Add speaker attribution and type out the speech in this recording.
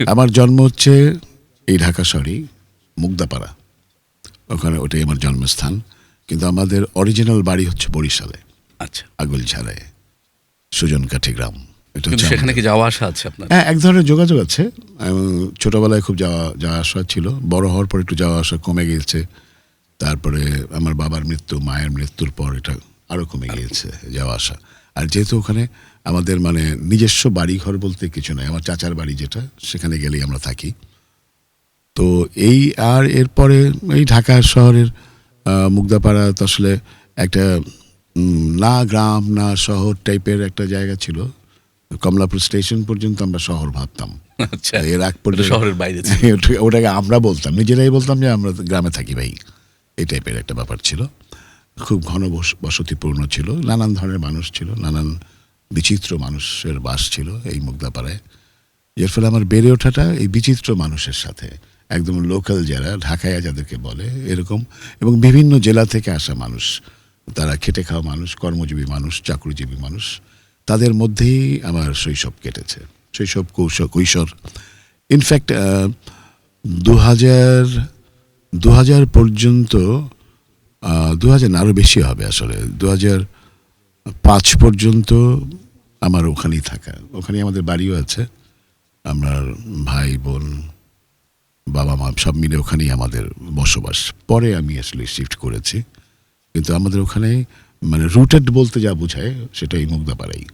Speaker 1: আমার জন্ম হচ্ছে এই ঢাকা শহরেই মুগদাপাড়া। ওখানে ওটাই আমার জন্মস্থান। কিন্তু আমাদের অরিজিনাল বাড়ি হচ্ছে বরিশালে
Speaker 2: আচ্ছা।
Speaker 1: আগলঝাড়ায় সুজনকাঠি গ্রাম। এটা হচ্ছে
Speaker 2: সেখানে কি যাওয়া আসা আছে আপনার
Speaker 1: হ্যাঁ এক ধরনের যোগাযোগ আছে। ছোটবেলায় খুব যাওয়া যাওয়া আসা ছিল। বড় হওয়ার পর একটু যাওয়া আসা কমে গিয়েছে। তারপরে আমার বাবার মৃত্যু মায়ের মৃত্যুর পর এটা আরও কমে গিয়েছে যাওয়া আসা। আর যেহেতু ওখানে আমাদের মানে নিজস্ব বাড়ি ঘর বলতে কিছু নয় আমার চাচার বাড়ি যেটা সেখানে গেলেই আমরা থাকি। তো এই আর এরপরে এই ঢাকা শহরের মুগদাপাড়া তো আসলে একটা না গ্রাম না শহর টাইপের একটা জায়গা ছিল। কমলাপুর স্টেশন পর্যন্ত আমরা শহর ভাবতাম।
Speaker 2: আচ্ছা।
Speaker 1: এর আগ পর্যন্ত
Speaker 2: শহরের বাইরে
Speaker 1: ওটাকে আমরা বলতাম। নিজেরাই বলতাম যে আমরা গ্রামে থাকি ভাই। এই টাইপের একটা ব্যাপার ছিল। খুব ঘন বস- বসতিপূর্ণ ছিল। নানান ধরনের মানুষ ছিল। নানান বিচিত্র মানুষের বাস ছিল এই মুগদাপাড়ায় এর ফলে আমার বেড়ে ওঠাটা এই বিচিত্র মানুষের সাথে, একদম লোকাল যারা ঢাকায় যাদেরকে বলে, এরকম। এবং বিভিন্ন জেলা থেকে আসা মানুষ, তারা খেটে খাওয়া মানুষ, কর্মজীবী মানুষ, চাকরিজীবী মানুষ, তাদের মধ্যেই আমার শৈশব কেটেছে। শৈশব, কৌশল, কৈশোর। ইনফ্যাক্ট দু হাজার দু হাজার পর্যন্ত দু হাজার আরও বেশি হবে আসলে। দু হাজার পাঁচ পর্যন্ত আমার ওখানেই থাকা। ওখানে আমাদের বাড়িও আছে। আমার ভাই, বোন, বাবা, মা সব মিলে ওখানেই আমাদের বসবাস। পরে আমি আসলে শিফট করেছি। কিন্তু আমাদের ওখানে মানে রুটেড বলতে যা বোঝায় সেটা এই মুগ্ধাপাড়াই